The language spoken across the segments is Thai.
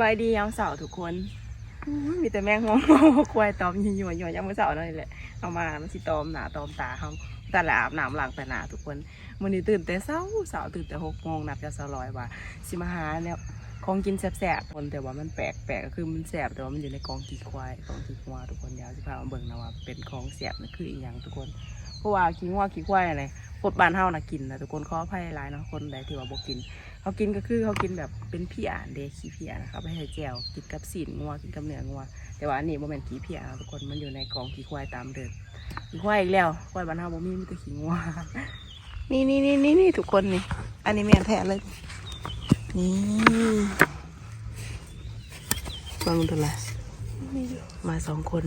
บายดียามเสาร์ทุกคนมีแต่แมงงงควายตอมยิงอยู่อยู่ยามมื้อเสาร์นั่นแหละเอามามันสิตอมหนาตอมตาเขาแต่ละอาบน้ำหลังแต่หนาทุกคนมื้อนี้ตื่นแต่เช้าเสาร์ตื่นแต่หกโมงนับจะสลอยว่าสิมาหาเนี่ยของกินแสบๆคนแต่ว่ามันแปลกแปลกก็คือมันแสบแต่ว่ามันอยู่ในกองขี้ควายกองขี้งัวทุกคนเดี๋ยวสิพามาเบิ่งนะว่าเป็นของแสบนั่นคืออีหยังทุกคนเพราะว่าขี้งัวขี้ควายอะไรคนบ้านเฮานะกินนะทุกคนขออภัยหลายนะคนใดที่ว่าบ่กิน เขากินก็คือเขากินแบบเป็นเพียเดขี้เพียนะครับไม่ใช่แจวกินกับสีนงัวกินกับเนื้องัว แต่ว่าอันนี้โมเมนขี้เพียนทุกคนมันอยู่ในกองขี้ควายตามเดิมขี้ควายอีกแล้วควายบ้านเฮาบ่มีมีแต่ขี้งัวนี่นี่นี่นี่นี่ทุกคนนี่ อันนี้แม่นแท้เลยนี่เบังตัวละมาสองคน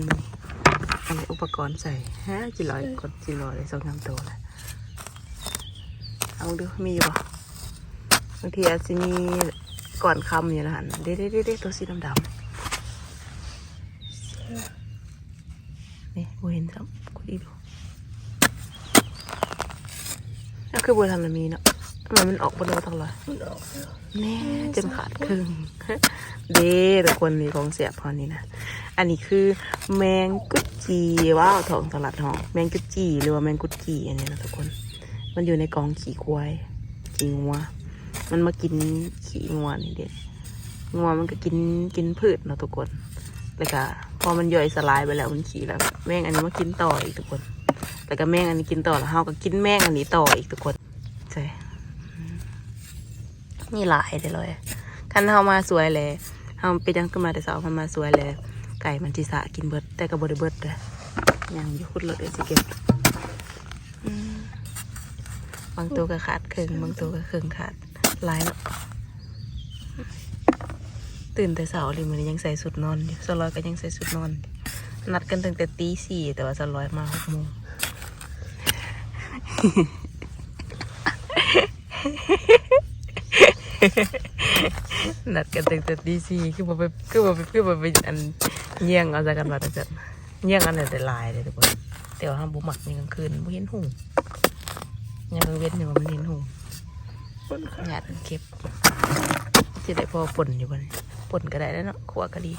อันนี้อุปกรณ์ใส่ฮะกี่ร้อยกดกี่ร้อยเลยสองสามตัวละเอาดูมีอยู่ บางทีอาจจะมีก่อนคำอยู่นะฮะเด็ดเด็ดเด็ดตัวสีดำดำนี่บูเห็นครับกูดีดูนั่นคือบัวทำแบบนี้เนาะทำไมมันออกบนโลกตลอดมันออกแน่จนขาดครึ่งเด้แต่คนนี้ของเสียพอนี้นะ อันนี้คือแมงกุจีว้าวทองสลัดทอง แมงกุจีหรือว่าแมงกุจีอันนี้นะทุกคน มันอยู่ในกองขี้ควายขี้งัว มันมากินขี้งัวนี่เด็ดงัวมันก็กินกินพืชเนาะทุกคน แล้วก็พอมันย่อยสลายไปแล้วมันขี้แล้ว แมงอันนี้มากินต่ออีกทุกคน แล้วก็แมงอันนี้กินต่อแล้วเฮาก็กินแมงอันนี้ต่ออีกทุกคนใช่มนี่หลายเลยเลยคันเฮามาสวยเลยเฮาไปดังขึ้นมาแต่สามันมาสวยเลยไก่มันจิสะกินเบิดแต่ก็บ่ได้เบิดเลยยังอยู่คุดเลยสิเก็บบางตัวก็ขาดครึ่งบางตัวก็ครึ่งขาด หลายเนาะตื่นแต่เสาเลยมันยังใส่สุดนอนอยู่สลอยก็ยังใส่สุดนอน นัดกันตั้งแต่ตีสี่แต่ว่าสลอยมาหกโมงนัดกันตั้งแต่ตีสี่คือบ่ไปคือบ่ไปคือบ่ไปอันเยี่ยงเอาซะกันว่าแต่เกิดเยี่ยงอันนั้นแต่ลายเลยทุกคนแต่ว่าห้ามบ่มักในกลางคืนบ่เห็นหุ่งยังเว้นอยู่ว่ามันเห็นหุ่ง หยาดเก็บจะได้พอป่นอยู่บ่เนี่ยป่นก็ได้แล้วเนาะขัวก็ดี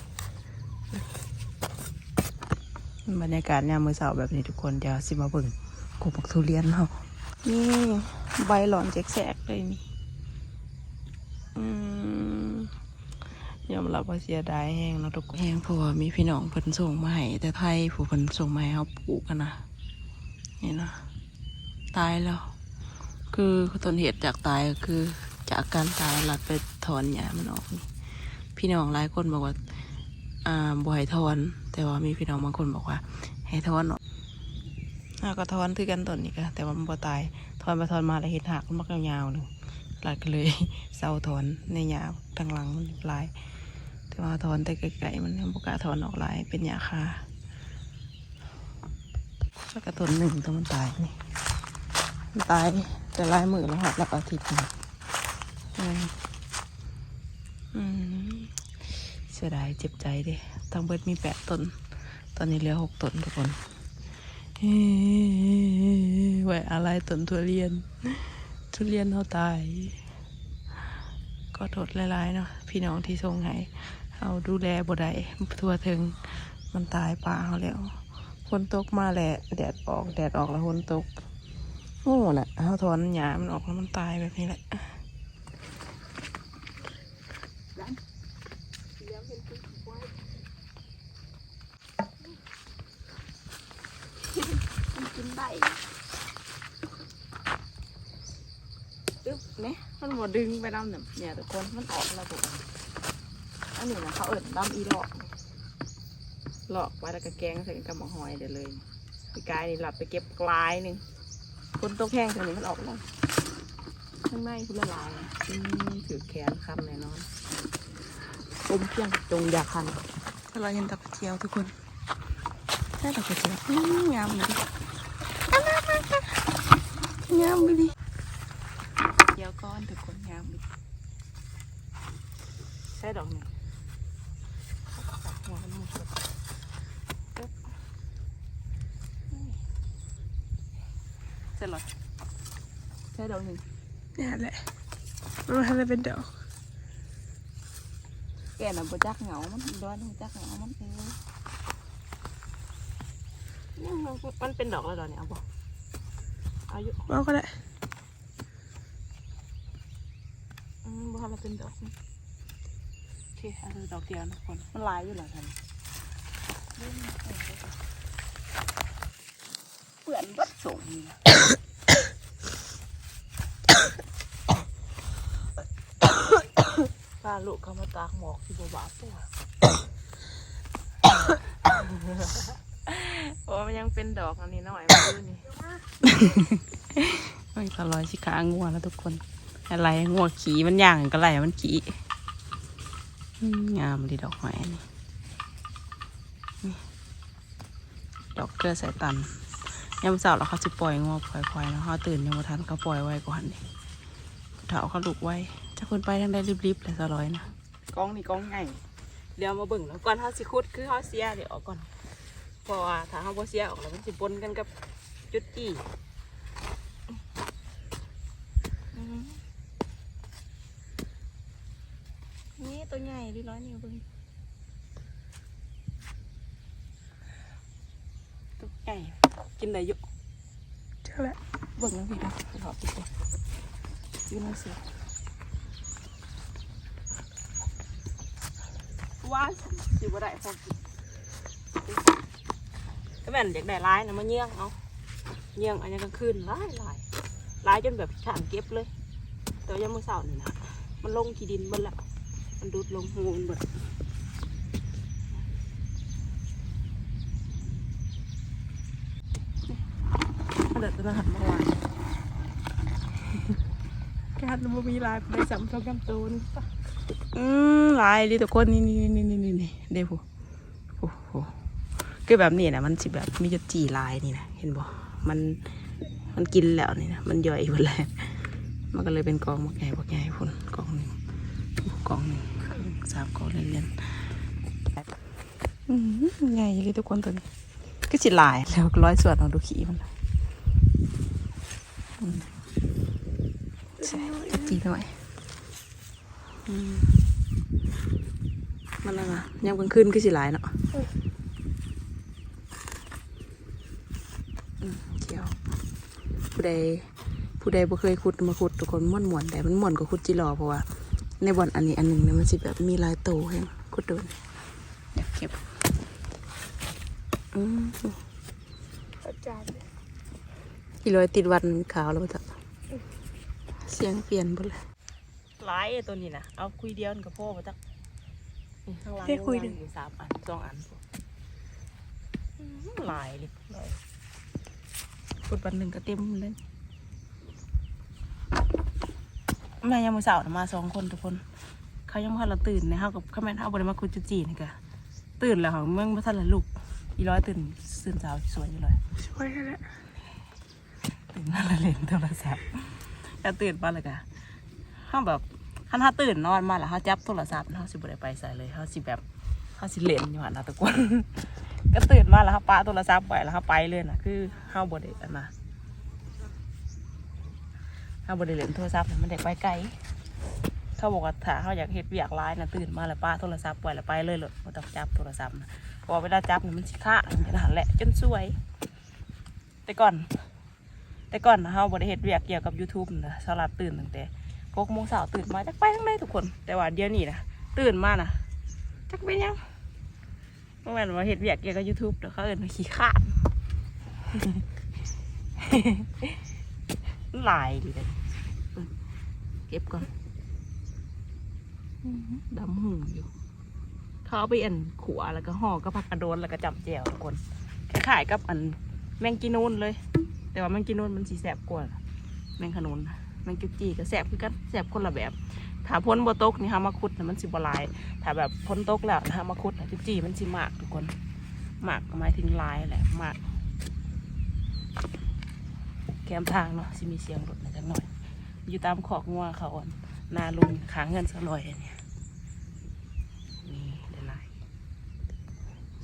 บรรยากาศยามมื้อเช้าแบบนี้ทุกคนเดี๋ยวสิมาเบิ่งกูบักทุเรียนเฮานี่ใบหลอนแจกๆเลยนี่อืมยอมรับว่าเสียดายแห้งเนาะทุกคนแห้งเพราะว่ามีพี่น้องเพิ่นส่งมาให้แต่ไทยผู้เพิ่นส่งมาให้เฮาปลูกกันนะนี่นะตายแล้ว คือต้นเหตุจากตายก็คือ จากการตายหลัดไปถอนหญ้ามันออกนี่พี่น้องหลายคนบอกว่าอ่าบ่ให้ถอน แต่ว่ามีพี่น้องบางคนบอกว่า ให้ถอนออกอ่าก็ถอนคือกันต้นนี้ก็แต่ว่ามันบ่ตายถอนไปถอนมาแล้วเห็นหักมันมักยาวๆหนึ่งหลัดก็เลยเศร้าถอนในหญ้าทางหลังมันหลาย แต่ว่าถอนแต่ไกลๆมันยังบกล้าถอนออกหลายเป็นหญ้าคาแล้วก็ต้นหนึ่งตัวมันตายนี่มันตาย แต่ลายมือแล้วหอดแล้วอาทิตย์หนึงอืมอืมเสียดายเจ็บใจด้ทั้งเบิดมีแปดต้น ตอนนี้เหลือหกต้นทุกคนเฮ้ยไว้อะไรต้นทุเรียน ทุเรียนเขาตาย ก็โทษหลายๆเนาะพี่น้องที่ส่งให้เอาดูแลบ่ได้ทั่วถึงมันตายป่าเขาแล้วฝนตกมาแหละแดดออกแดดออกแล้วฝนตก โง่น่ะเขาถอนหญ้ามันออกแล้วมันตายแบบนี้แหละกินได้ตึ๊บเนี่ยมันหมดดึงไปดำเนี่ยเนี่ยทุกคนมันออกแล้วทุกคนอันนี้นะเขาเอิดดำอีหลอกหลอกไว้แล้วก็แกงใส่กับหมะหอยเดี๋ยวเลยพี่กายนี่หลับไปเก็บกลายหนึ่ง คนตกแห้งตรงนี้มันออกแล้วข้างในคุณละลายอืมถือแขนคำแน่นอนอมเพียงจงอยากคันถ้าเราเห็นตะกเจียวทุกคนใช่ตะกเจียวอืมงามเลยงามเลยดิเจียวก้อนทุกคนงามเลยใช่ดอกหนึ่งจับหัวมันหมดเลยปึ๊บ เสร็จแล้วใช่ดอกหนึ่งเนี่ยแหละมันทำอะไรเป็นดอก แกน่ะบ่จักเหงา มันดอนบ่จักเหงา มันเออนี่มันมันเป็นดอกแล้วดอกเนี่ยเอาบ่อายุเอาก็ได้อืมบ่ทำมาเป็นดอกนี่โอเคเอาเลยดอกเดียวนะทุกคน มันหลายอยู่หลายทันเปื่อนวัดส่งนี่นะ พาลูกเขามาตากหมอกที่บัวบาปตัวโอ้มันยังเป็นดอกอันนี้หน่อยมาดูนี่เฮ้ยตลอยชิขางัวแล้วทุกคน อะไรงัวขี่มันย่างก็ไหลมันขี่อืมงามดีดอกไม้นี่นี่ดอกเกลือสายตันยามเสาร์แล้วเขาจะปล่อยงัวปล่อยควายแล้วเขาตื่นยังบ่ทันเขาปล่อยไว้ก่อนนี่เถาเขาลุกไว้ จะคนไปทางใดรีบๆเลยสลอยนะกองนี่กองใหญ่เดี๋ยวมาเบิ่งแล้วก่อนเขาสิคุดคือเขาเสียเดี๋ยวออกก่อนเพราะว่าถ้าเขาบ่เสียออกแล้วมันสิปนกันกับจุดจี้อืมนี่ตัวใหญ่ดิร้อยนิ้วเบิ่งตัวใหญ่กินได้เยอะเจ้าละเบิ่งแล้วพี่นะไปถอดติดเลยอยืนเอาเสีย ว้าสิบ่ได้พอกินก็แม่นเด็กได้ร้ายนะมาเยี่ยงเอาเยี่ยงอันนี้กลางคืนร้ายร้ายร้ายจนแบบขานเก็บเลย แต่ยังมือเสาร์นี่นะมันลงขี้ดินบิ่ละมันดูดลงหูมันเบิดเดือดจะหันมาวาง มันมีลายไปสามสองกำตูนอืมลายดิทุกคนนี่นี่นี่นี่นี่นี่เดี๋ยวผู้โอ้โหคือแบบนี้นะมันสิแบบมีจะจีลายนี่นะเห็นบ่มันมันกินแล้วนี่นะมันย่อยหมดแล้วมันก็เลยเป็นกองบักใหญ่บักใหญ่พุ่นกองหนึ่งกองหนึ่งสามกองเล่นๆอืมใหญ่เลยทุกคนตัวนี้ก็สิลายแล้วร้อยส่วนของดูขี้มันอืม ใช่จีหน่อยอืมมันอะไรนะยามกลางคืนก็สิหลายเนาะอืมเจียว ผู้ใดผู้ใดบ่เคยขุดมาขุดทุกคนม่วนม่วนๆแต่มันม่วนกว่าขุดจิรอเพราะว่าในบ่อนอันนี้อันหนึงเนี่ยมันสิแบบมีหลายโตแฮงขุดโดนอยากเก็บอืมอาจารย์กี่ร้อยติดวันขาวแล้วจ้ะ เสียงเปลี่ยนหมดเลยหลายไอ้ตัวนี้นะเอาคุยเดียวกับพ่อมาจักนี่ข้างล่างแค่คุยหนึ่นึ่งงอยู่สามอันสองอันพวกอืมหลายเลยหลายขุดวันหนึ่งก็เต็มเลยแม่ยังมือสาวน่ะมาสองคนทุกคน เขายังพาเราตื่นนะเขากับเขาแม่นเขาบริมาคุดจุจีนี่กะตื่นแล้วค่ะเมื่อมาทันละลูกอีร้อยตื่นตื่นสาวสวยอยู่เลยสวยแล้วตื่นมาละเล่นโทรศัพท์ แล้วตื่นมาเลยกะเขาแบบคันเขาตื่นนอนมาแล้วเขาจับโทรศัพท์เขาสิบได้ไปใส่เลยเขาสิแบบเขาสิเล่นอยู่หันนะทุกคน ก็ตื่นมาแล้วเขาปาโทรศัพท์ไว้แล้วเขาไปเลยนะคือเขาบริอันนะเขาบริเล่นโทรศัพท์มันเด็กไปไกลเขาบอกว่าถ้าเขาอยากเฮ็ดเวียกร้ายนะตื่นมาแล้วปาโทรศัพท์ไว้แล้วไปเลยเลยไม่ต้องจับโทรศัพท์นะพราะว่าเวลาจับเนี่ยมันสิฆ่าอย่างนั้นแหละจนสวย แต่ก่อน แต่ก่อนนะเฮาบ่ได้เฮ็ดเวียกเกี่ยวกับ YouTube นะสลับตื่นตั้งแต่6โมงเช้าตื่นมาจักไปทั้งใดทุกคน แต่ว่าเดี๋ยวนี้นะตื่นมานะจักเป็นยังบ่แม่นว่าเฮ็ดเวียกเกี่ยวกับ YouTube เดี๋ยวเขาเอิ้นว่าขี้ขาดหลายดีเลยเก็บก่อนอื้อหือดำหูอยู่เขาเอาไปอันขัวแล้วก็ห่อก็ผักกระโดนแล้วก็จับแจวทุกคนคล้ายๆกับอันแมงกีนูนเลย แต่ว่าแมงกินนูนมันสีแสบกว่าแมงขนุนแมงจุจีก็แสบคือกันแสบคนละแบบถ้าพ้นบตกนี่ฮะมาคุดนะมันสิบลายถ้าแบบพ้นตกแล้วนะฮะมาคุดจุจีมันสิมากทุกคนหมากหมายถึงลายแหละหมากแกมทางเนาะสิมีเสียงรถหน่อยจังหน่อย อยู่ตามขอกงัวเขาอ่อนนาลุงขางเงินสักหน่อยเนี่ยนี่ได้ลาย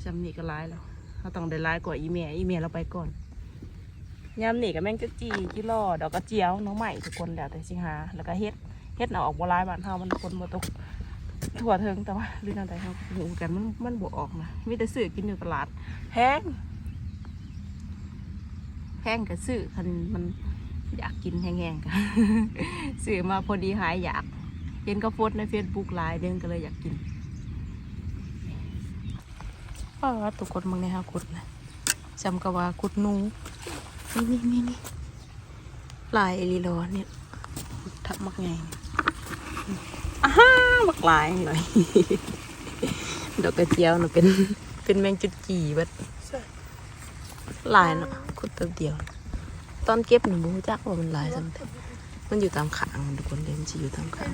จำนี่ก็ลายแล้วเขาต้องได้ลายกว่าอีเมียอีเมียเราไปก่อน ยามนี่ก็แม่งจะจีจิรอดอกกระเจียวน้องใหม่ทุกคนแล้วแต่สิหาแล้วก็เฮ็ดเฮ็ดเอาออกบัวลายบ้านเฮามันคนบ่ตกถั่วเทิงแต่ว่าลืมอะไรครับหูกันมันมันบวออกนะมีแต่ซื้อกินอยู่ตลาดแพงแพงกับซื้อคันมันอยากกินแห้งๆกันซื้อมาพอดีหายอยากเห็นก็โพสในเฟซบุ๊กไลน์เด้งก็เลยอยากกินว่าทุกคนมึงในฮากุดนะจำกับว่ากุดนู นี่นี่นี่นี่ลายลีโลเนี่ยทับมักไงอ้าฮ่ามักลายหน่อยดอกกระเจียวเนาะเป็นเป็นแมงจุดจีบัดลายเนาะคุดตัวเดียว ตอนเก็บหนูบูจักว่ามันลายสัมผัมันอยู่ตามขางทุกคนเลยมันจะอยู่ตามขาง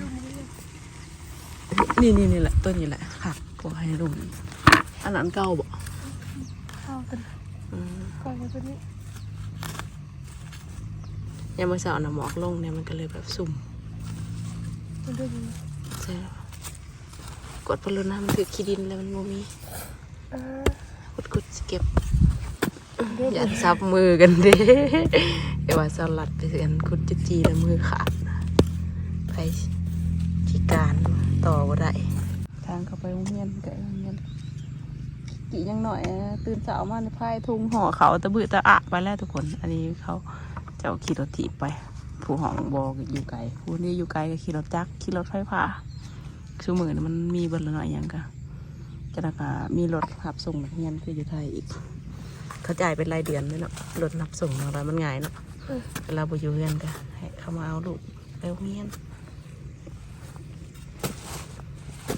นี่นี่นี่แหละต้นนี้แหละค่ะก็ให้ลุงอันนั้นเก่าบ่เข้ากันอืมก่อนตัวนี้ ยามมื่อเช้าน่ะหมอกลงเนี่ยมันก็เลยแบบสุ่มมันดูดีใช่แล้วกดพลุนะมันถือขี้ดินแล้วมันโมมีอ่ากดกดสิเก็บ อย่าซับมือกันเด้เดี๋ยวว่าสลัดไปเสียนกุดจุจีแล้วมือขาดไปขี้การต่อว่าได้ทางเข้าไปโรงเรียนกับโรงเรียนกี่ยังหน่อยอะตื่นเช้ามาในพายทุ่งห่อเขาตะบือตะอะไปแล้วทุกคน อันนี้เขา เจ้าขี่รถถีบไป ผู้ห้องบอกอยู่ไกลผู้นี้อยู่ไกลก็ขี่รถจักรขี่รถไฟฟ้าชั่วมือนมันมีบนละหน่อยหยังกะจะนะคะมีรถขับส่งนักเรียนคืออยู่ไทยอีก เขาจ่ายเป็นรายเดือนเลยเนาะรถนับส่งเรามันง่ายเนาะเวลาไปอยู่เรียนก็ให้เขามาเอาลูกไปโรงเรียน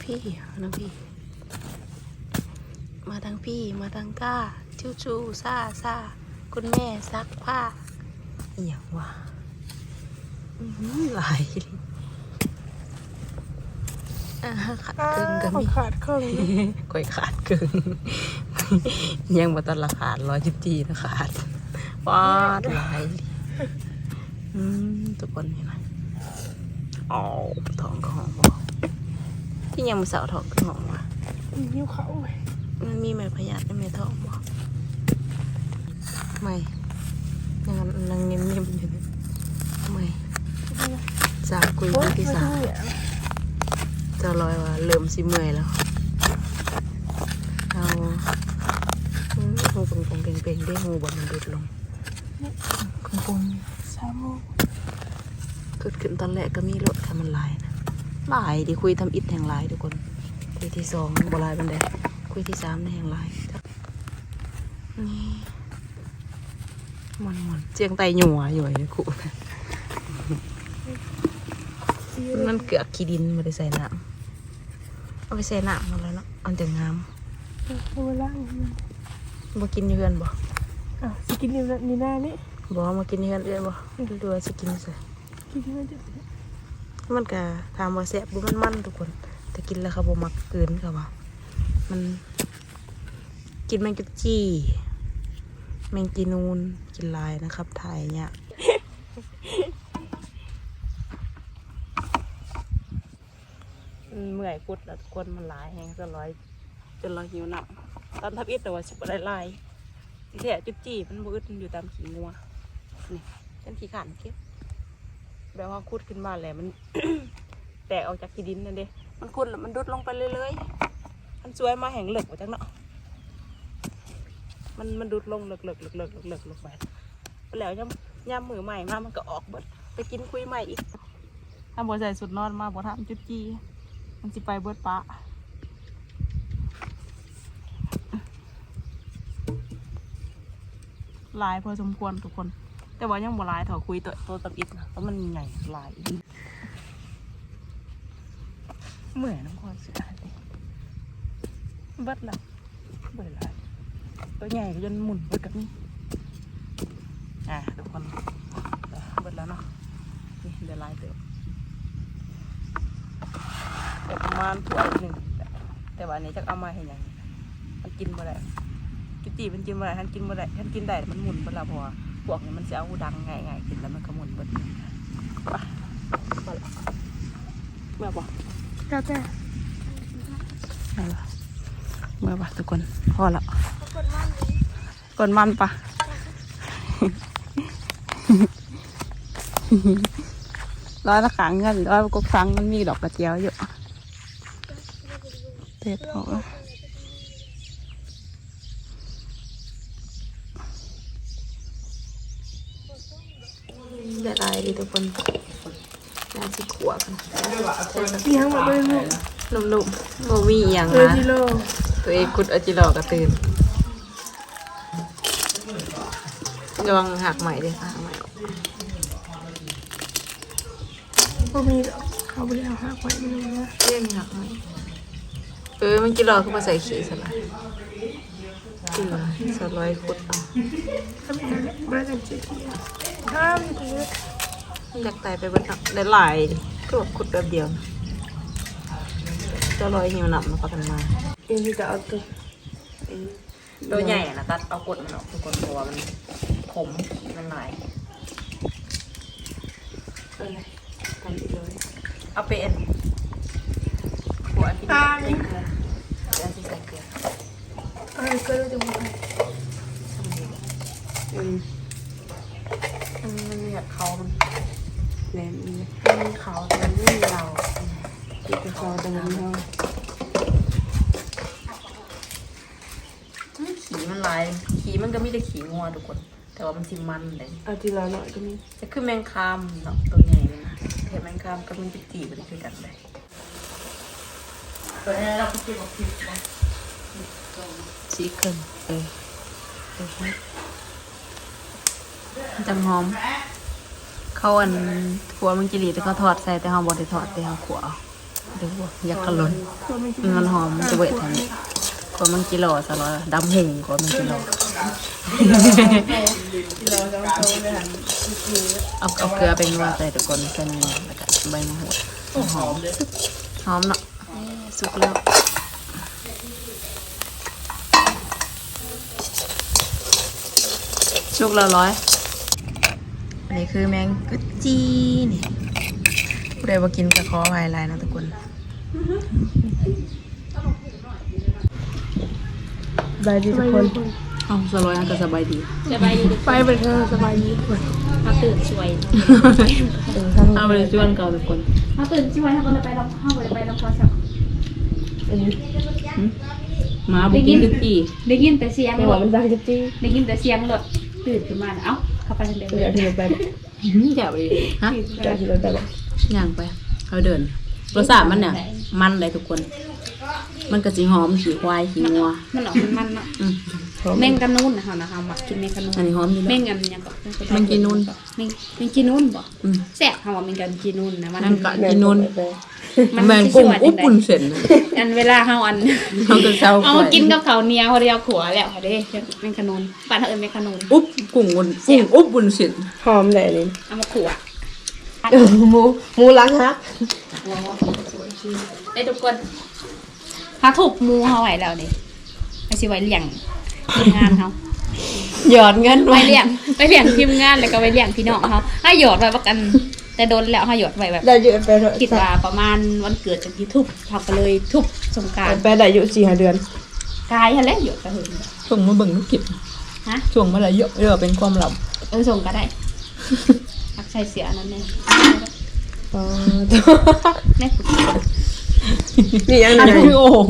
พี่มาทางพี่ มาทางพี่มาทางก้า ชูชูซาซาคุณแม่ซักผ้า อหย่างวะอื้อหือหลายเลยอ่าขาดครึ่งก็มีขาดครึ่งก่อยขาดครึ่งยังมาตอนละขาดร้อยจิบจีนะขาดวาดหลายอืมทุกคนเห็นไหมอ๋อท้องก็หอมบอกที่ยังมาสาวท้องก็หอมว่ะยิ้วเขาไหมมันมีไหมพยาธิในเมท้องบอกไม่ ยังนังเงียบๆอยู่เลยไม่สาวคุยโอ้ยที่สามจะลอยว่าเริ่มสิเมื่อยแล้วเอาหูกงกงเป่งเป่งๆได้หูบอลมันดุดลงกงกงสามโมเกิดขึ้นตอนแรกก็มีรถค่มันลายนะลายดิคุยทำอิฐแห่งลายทุกคน คุยที่สองบลายบันไดคุยที่สามในแห่งลายนี่ มันมันๆเจียงไตหยัวอยู่ไอ้ขู่มันเกือกขี้ดินมาได้ใส่น้ำเอาไปใส่น้ำหมดแล้วเนาะอันจะงามเอาเวลามันมากินอยู่เฮือนบ่อะสกินนี่นี่หน้านี่บอกว่ามากินอยู่เฮือนเอื้อยบ่ดูว่าสิกินใส่กินที่มันจะมันก็ถามว่าแซ่บบ่มันมันทุกคนแต่กินแล้วเขาบ่มักเกินค่ะว่ามันกินแมงจุดจี้ แมงจีนูนกินลายนะครับถ่ายเนี่ยเมื่อยกุดแล้วทุกคนมันหลายแหงจนร้อยจนเราหิวหนักตอนทับอิดแต่ว่าสิบอะไรลายที่แท้จุดจีมันบ่อึดอยู่ตามขี้งัวนี่ฉันขี้ขานเก็บแบบว่าคุดขึ้นมาแหละมัน แตกออกจากที่ดินนั่นเด้มันคุดแล้วมันดุดลงไปเรื่อยๆมันสวยมาแห่งเหลือกว่าจังเนาะ มันมันดุดลงเหลือกเหลือกเหลือกเหลือกเหลือกลงไปแล้วย่ำย่ำมือใหม่มามันก็ออกเบิดไปกินคุยใหม่อีกถ้าบ่ใส่สุดนอนมาบ่ทำจุดจีมันสิไปเบิดปะหลายพอสมควรทุกคน แต่ว่ายังบ่หลายเท่าคุยตัวตัวตับอิดนะเพราะมันใหญ่หลายเหมือนน้ำคอนเสือเลยเบัดละเบิดหลาย ตัวใหญ่ก็จนหมุนเบิดกับนี่อะทุกคนเบิดแล้วเนาะนี่เดี๋ยวลายเติมเดี๋ยวประมาณถ้วยหนึ่งแต่แต่ว่าอันนี้จะเอามาให้หยังมันกินบ่ได้จุติมันกินบ่ได้ท่านกินบ่ได้ท่านกินได้แต่มันหมุนเบิดและเพราะว่าพวกนี้มันจะเอาดังง่ายๆกินแล้วมันขมุนเบิดไปไปละเมื่อบอกกาแฟเมื่อเมื่อปะทุกคนพอละ กดมันปะร้อยละขังเงินร้อยกกครั้งมันมีดอกกระเจียวอยู่เต็ดออกอะเด็ดอะไรดีทุกคนน่าสิขัวกันยังมาเลยลูกนุ่มๆโมมีอหย่างเออนะจิโร่ตัวเองกุดอาจิรอกระตื่น ระวังหักใหม่ด้วยหักใหม่ออกก็มีดอกเขาไปเอาหักไว้ไม่รู้นะเรื่องหักใหม่เออมันจิรอเข้ามาใส่ขี้สละจิรอสลอยขุดเอาถ้าไม่ได้ไม่ได้เจ็บห้ามเถอะมันอยากตายไปเบนได้หลายดิก็แบบขุดแป๊บเดียวนะจะลอยหิวหนับมาพักกันมาเอ็นจะเอาตัวตัวใหญ่อะนะตัดเอากดมันออกทุกคนเพราะว่ามัน ขมมันหลายอะไรทำอีกเลยเอาไปเอ็นหัวที่ใส่เกลือเดี๋ยวที่ใส่เกลืออะไรก็ได้จะมาอืมมันมีแบบเขามันแหลมนี่มันมีเขาแต่มันไม่มีเราติดกับเขาแต่มันเขาอืมขีมันลายขีมันก็ไม่ได้ขีงัวทุกคน แต่ว่ามันสิมันเลยเอาทีละหน่อยก็มีจะขึ้นแมงคามเนาะตัวใหญ่เลยนะเห็นแมงคามก็มันปิตีมันคือกันเลยตัวนี้เราไปกินกับพริกนะสีเกินเออจังหอม เขาอันขัวมันกิริแต่เขาทอดใส่แต่เขาบดได้ทอดแต่เขาขัวเอาเดี๋ยวว่าอยากกระล้นตัวไม่กินมันหอมมันจะเวททันขัวมันกิโลสลอยดำหึงขัวมันกิโลทีละแล้ว เอาเอาเกลือไปนวดใส่ทุกคนใส่นแล้วก็ใบมะกรูดหอมหอมเนาะสุกแล้วสุกแล้วร้อยอันนี้คือแมงกุจีนี่ผู้ใดว่ากินกระคอไวไลายนะทุกคนบายดีทุกคน เอาสลอยก็สบายดีสบายดีไปเป็นเธอสบายดีทุกคนมาตื่นช่วยเอาไปเลยชวนเก่าทุกคนมาตื่นช่วยถ้าคนไปลองเข้าไปไปลองโทรศัพท์อันนี้มาบุกินกุดจีได้ยินแต่เสียงไม่รว่าถมันดังจริงได้ยินแต่เสียงรถตื่นขึ้นมาน่ะเอ้าเข้าไปทางเดิมๆเดี๋ยวเธอไปเดี๋ยวไปฮะเดี๋ยวเธอไปแบบย่างไปเขาเดินรสชาติมันเนี่ยมันเลยทุกคน มันก็สีหอมสีควายสีงัวมันออกมันๆเนาะอืม แมงกะนูนนะคะนะคะมักกินแมงกะนูนอันนี้หอมดีแมแล้งวกันยังก็แมงกีนูนแมงแมงกีนูนบ่อืม แซ่บค่ะว่าแมงกันกีนูนนะมันนั่นก็กินนูนมันแมงสิกุ้งชวนอุ๊บจังปุ่นไดเส้นนะอันเวลาเฮาอัน เขาจะเซาเอามากินกับข้าวเหนียวเดียวขัวแล้วค่ะเด้แมงกะนูนปานเฮาเอิ้นแมงกะนูนอุ๊บกุ้งอุ่นกุ้งอุ๊บปุ่นเส้นหอมแหละนี่เอามาขัวเออหมูหมูล้างฮักได้ทุกคนพาถูกหมูเขาไว้แล้วนี่ไอสิไว้เลี้ยง ทีมงานเขาหยอดเงินไว้เลี้ยงไว้เลี้ยงทีมงานแล้วก็ไว้เลี้ยงพี่น้องเขาให้หยอดไว้ประกัน แต่โดนแล้วให้หยอดไว้แบบได้เยอะไปเถอะคิดว่าประมาณวันเกิดจากที่ทุบเขาก็เลยทุบสงกรารไปได้อยู่สี่ห้าเดือนกายฮะแล้วหยอดกระหึ่มช่วงมาเบิ่งธุรกิจฮะ ช่วงมาละเยอะเยอะเป็นความลับเออส่งก็ได้อักใส่เสียอันนั้นเนี่ยอ๋อ แม่ฝึก นี่ยังอันไงนี้โอ่ง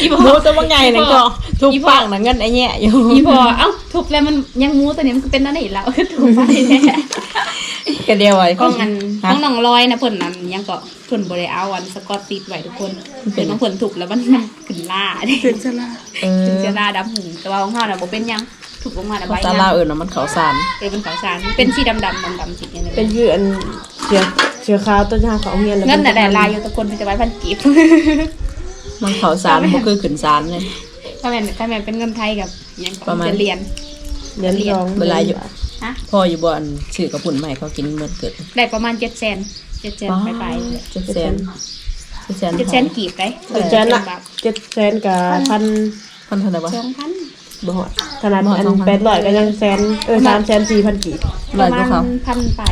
อีพโมอจะว่าไงนะก็ทุกฝั่งนะเงินไอ้แง่อยู่อีพอเอ้าทุบแล้วมันยังหมูตัวนี้มันก็เป็นนั่นอีกแล้วทุบไปแน่กระเดียวไว้กล้องอันฮะกล้องน้องลอยนะเพิ่นนั้นยังก็เพิ่นบ่ได้เอาอันสกอตติดไว้ทุกคนมันเป็เพิ่นนของเพิ่นถูกแล้วมันมันขึ้นล่าเด้เป็นสลาเออขึ้นเชื้อราดำหูแต่ว่าของเฮาน่ะบ่เป็นหยังถูกลงมาน่ะใบภาษาลาวเอิญนะมันเขาสารเออเป็นขาวสารเป็นสีดำๆดำๆสิอย่างนี้เป็นยืดอัน เสือเสือขาวต้นยาเขาเอาเงียนแล้วเงินน่ะได้ลายอยู่ทุกคนมีแต่ไว้พันกีบมันเขาสารบ่คือขึ้นสารเลยถ้าแม่นถ้าแม่นเป็นเงินไทยกับหยังก็ประมาณ จะเรียน เดือนสองเวลาอยู่ฮะ พ่ออยู่บ่อนซื้อกระปุ่นใหม่เขากินเมื่อเกิดได้ประมาณ700,000 700,000ไปไปเจ็ดแสนเจ็ดแสน700,000กีบได้เจ็ดแสนละเจ็ดแสนกับพันพันเท่าไหร่วะ2,000บ่ฮอดขนาดบ่ฮอดอันสองพันแปดร้อยก็ยังแสนเออสามแสนสี่พันกีบร้ปอยระกมาว่าณเขา พันไป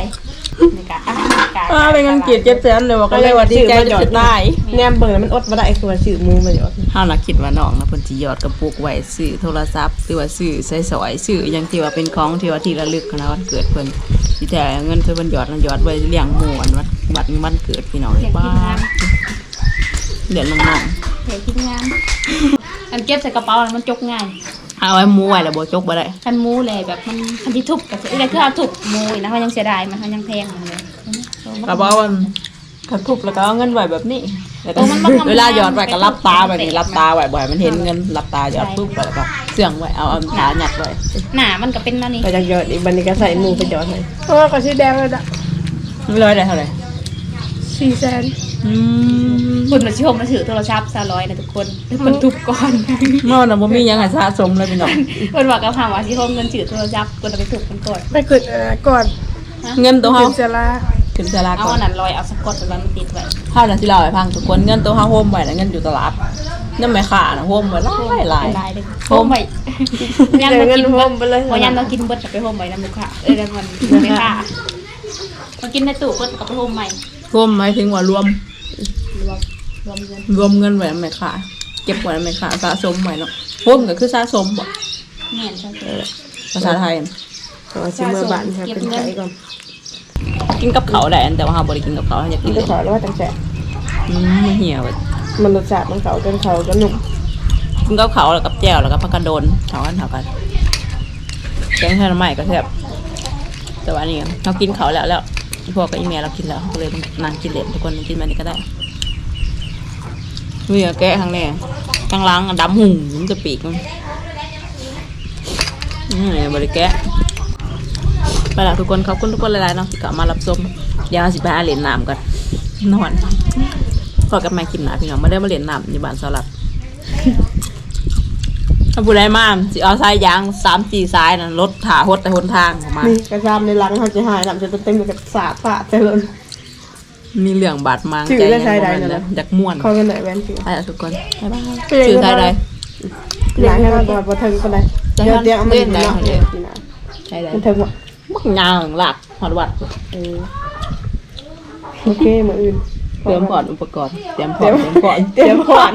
ในกะอะกะ อ่าเป็นเงินเกียรติเจ็ดแสนเลยว่าก็เลยว่าดีใจหยอดได้แนมเบิ่งแล้วมันอดบ่ได้คือว่าชื่อหมูมาหยอดเฮาน่ะคิดว่าน้องนะเพิ่นสิหยอดกระปุกไว้ซื้อโทรศัพท์หรือว่าซื้อใส่สอยซื้ออหยังที่ว่าเป็นของที่ว่าที่ระลึกนะวันเกิดเพิ่นที่แต่เงินเพิ่นหยอดนะหยอดไว้เลี้ยงหมู่อันวันบัดวันเกิดพี่น้องเสียงว่าทีมงานเดี๋ยวน้องเดี๋ยวทิ้งงานอันเก็บใส่กระเป๋าแล้วมันจกง่ายเอาไว้หมูไว้แล้วบ่จกบ่ได้คันหมูเลยแบบมันคันที่ทุบกับอะไรคือเอาทุบหมูอีกนะเขายังเสียดายมันเขายังแพงมันเลย กระเป๋ามันกระทุบแล้วก็เอาเงินไว้แบบนี้แล้วก็โอ้มันบ่ทำงาน เวลาหยอดไว้ก็รับตาแบบนี้รับตาไว้บ่อยมันเห็นเงินรับตาหยอดปุ๊บแล้วก็เสื่องไว้เอาเอาขาหยัดไว้หนามันก็เป็นนั่นนี่ก็จะหยอดอีกบันนี้ก็ใส่หมูไปหยอดให้เพราะว่าก็สีแดงเลยอะไม่ร้อยได้เท่าไหร่สี่แสนอืมคุณมาชมมาถือโทรศัพท์ซาร้อยนะทุกคนแล้วมันทุบก่อนเมื่อน่ะบ่มีหยังให้สะสมเลยพี่น้องคนบอกกับถามว่าที่โฮมเงินถือโทรศัพท์คนเอาไปทุบมันก่อนไปขึ้นเอ่อก่อนเงินตัวเฮาขึ้นเซลา ขึ้นสลากเอาก่ออันนนั้นลอยเอาสกอตแล้วมันติดไว้เท่านั้นที่เราให้ฟังทุกคนเงินตัวเฮาโฮมไว้แล้วเงินอยู่ตลาดนั่นไม่ขาดนะโฮมไว้หลายหลายหลายเลยโฮโฮมมไปยันเดี๋ยวมาเงินกินรวเบิมดไปเลยพอยันเรากินเบิดก็ไปโฮมใหม่น้ำลูกค่ะเออแล้วมันไม่ค่ะมากินในตู้เบิดก็ไปโฮมใหม่โฮมหมายถึงว่ารวมรวมรวมเงินรวมเงินไว้ไม่ขาดเก็บไว้ไม่ขาดสะสมไว้เนาะโฮมก็คือสะสมบ่แม่นใช่ไหมภาษาไทย ขอชิมเมื่อบานครับเป็นไก่ก่อน กินกับเขาวได้แต่ว่าเฮาบ่ได้กินกับเขาวเฮาอยากกินก็เลยขอแล้วว่าตั้งแต่อืมมันเหี่ยวอะมันรสชาติมันเขากันเขากันหนุ่มกินกับเขาวแล้วกับแจ่วแล้วก็ผักกระโดนเท่ากันเท่ากันแกงเทอดใหม่ก็แซ่บแต่ว่านี่เรากินเขาวแล้วแล้วพวกกับอีเมลเรากินแล้วก็เลยนั่งกินเล่นทุกคนกินแบบนี้ก็ได้มีอะแกะข้างแน่กลางหล้างอะดำหุ่งมันจะปีกมันอืมบริแกะ ไปละทุกคนขอบคุณทุกคนหลายๆเนาะที่กลับมารับชมเดี๋ยวเราสิไปหาเหรียญน้ำกันนอนพอกับแม่กินหนาพี่น้องไม่ได้มาเหรียญน้ำอยู่บ้านสลัดถ้าผู้ใดมาสิเอาสายยางสามสี่สายนะรถถาหดแต่หนทางออกมานี่กระซามในหลังเขาจะหายน้ำจะเต็มไปกับสาดฝาดเจริญมีเรื่องบาดหมางชื่อใจเรื่องยังชายใดบ่แม่นน่ะนะนะอยากม่วนเขากันไหนแวนชื่อไปละทุกคนบ๊ายบายเปลี่ยนชื่อกันสายใดนะหลังให้มันบอดบอเทิงก็ได้เดี๋ยวเดี๋ยวเอามาเล่นได้เนาะเล่นนี่นะสายใดมันเทิงว่ะมัก ยางหลักหอดวัดเออโอเค มืออื่น เตรียมก่อนอุปกรณ์ เตรียมพร้อมเตรียมก่อนเตรียมก่อน